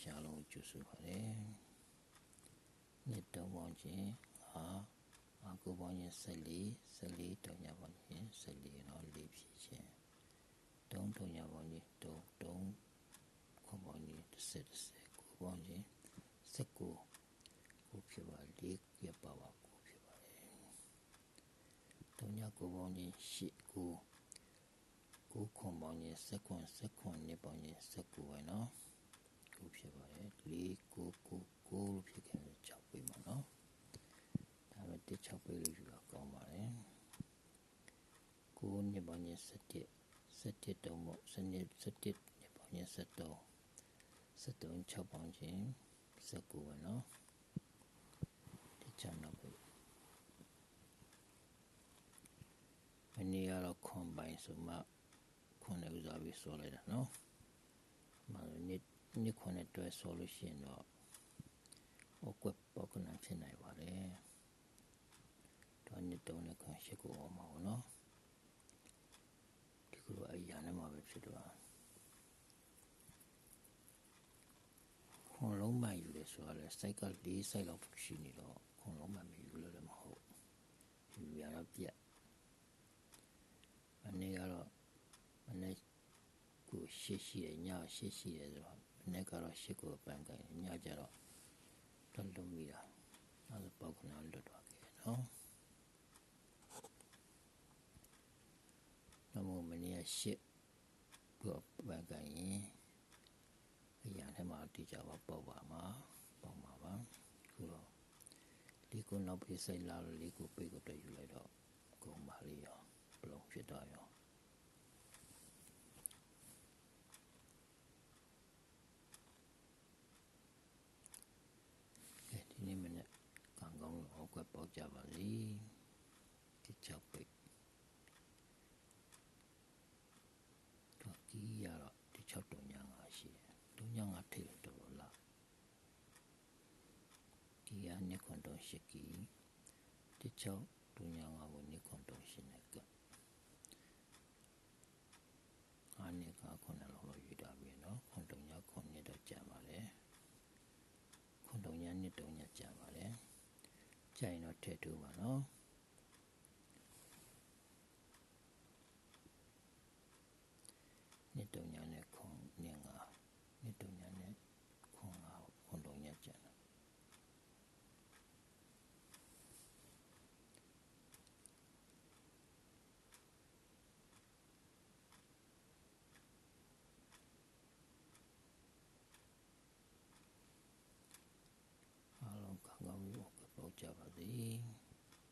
ရှားလုံးကိုကျူစုပါတယ်နှစ်တုံးပေါင်းချင်းဟာအကူပေါင်းချင်း14 14တုံညာပေါင်းချင်း14တော့လေးဖြစ်ချင်းတုံးတုံညာပေါင်းချင်းတုံးတုံးခွန်ပေါင်းချင်း30 30ကိုပေါင်းချင်း19ကိုဖြစ်ပါလေးပြပါပါကိုဖြစ်ပါတယ်တုံညာကိုပေါင်းချင်း8ကိုကိုခွန်ပေါင်းချင်း19 19နှစ်ပေါင်းချင်း19ပဲနော် ကိုဖြစ်ပါတယ်လေးကိုကိုကိုလို့ဖြစ်ခဲ့တယ်6ပေးမှာနော်ဒါပဲတစ်6ပေးလို့ယူတာကောင်းပါတယ်ကိုနှစ်ပေါင်းချင်း17 17တုံးပေါ့စနစ်17နှစ်ပေါင်းချင်း73 73 6ပေါင်းချင်း19ပဲနော်တစ်ချနောက်ပဲမနေ့ကတော့ခွန်ပိုင်ဆိုမှခွန်လည်းဥစားပြီးဆိုလိုက်တာနော်မနေ့ နေ့ခွန်နဲ့တွဲဆိုလို့ရှိရင်တော့ဟိုကွက်ပေါက်ကနဖြစ်နိုင်ပါတယ်တော့နေ့တုံးနဲ့ခွန်ရှိကိုအောင်ပါဘောနော်ဒီကုလိုအရာနဲ့မှာပဲဖြစ်တော့ခွန်လုံးမှယူတယ်ဆိုတော့လေစိုက်က၄စိုက်လောက်ရှိနေတော့ခွန်လုံးမှမယူလို့လည်းမဟုတ်ယူရတော့ပြက်မနေ့ကတော့မနေ့ကိုရှေ့ရှိတယ်ညရှေ့ရှိတယ်ဆိုတော့မ နေ့ကတော့ရှေ့ကိုပန်းကိုင်ညကျတော့တော့လုံးမိတာအဲဒါပေါက်ကနာလွတ်သွားခဲ့နော်နမောမနေ့ကရှေ့ကိုပန်းကိုင်ရင်အရာထဲမှာတိကျပါပေါ့ပါမှာပေါ့မှာပါခုတော့ဒီကိုနောက်ပြေးစိတ်လာလို့လေးကိုပိတ်ကိုတည်းယူလိုက်တော့ကုန်းပါလေရောဘလုံးဖြစ်တော့ရောအဲဒီနေ့မနေ့ကံ ကောင်းလို့အောက်ကပေါက်ကြပါလိဒီချောက်ပိတ်တော့ဒီရတော့ဒီချောက်တုံညာငါရှိတယ်တုံညာငါထိလို့တော်တော်လားဒီရနေခွန်တော့ရှိကီဒီချောက်တုံညာငါကိုနေခွန်တော့ရှိနေကအားနေကခွန်လည်းလို့ယူတာပြီနော်ခွန်တုံညာခွန်နေတော့ကြံပါလေခွန်တုံညာနှစ်တုံညာကြံပါလေ ကြိုင်တော့ထည့်တူပါနော်နှစ်တုံညာနဲ့ခွန်နေငါနှစ်တုံညာနဲ့ခွန်ငါခွန်တုံညာကြံတာအားလုံးကောင်းကောင်းပြီးပေါ့ ကြပါစေ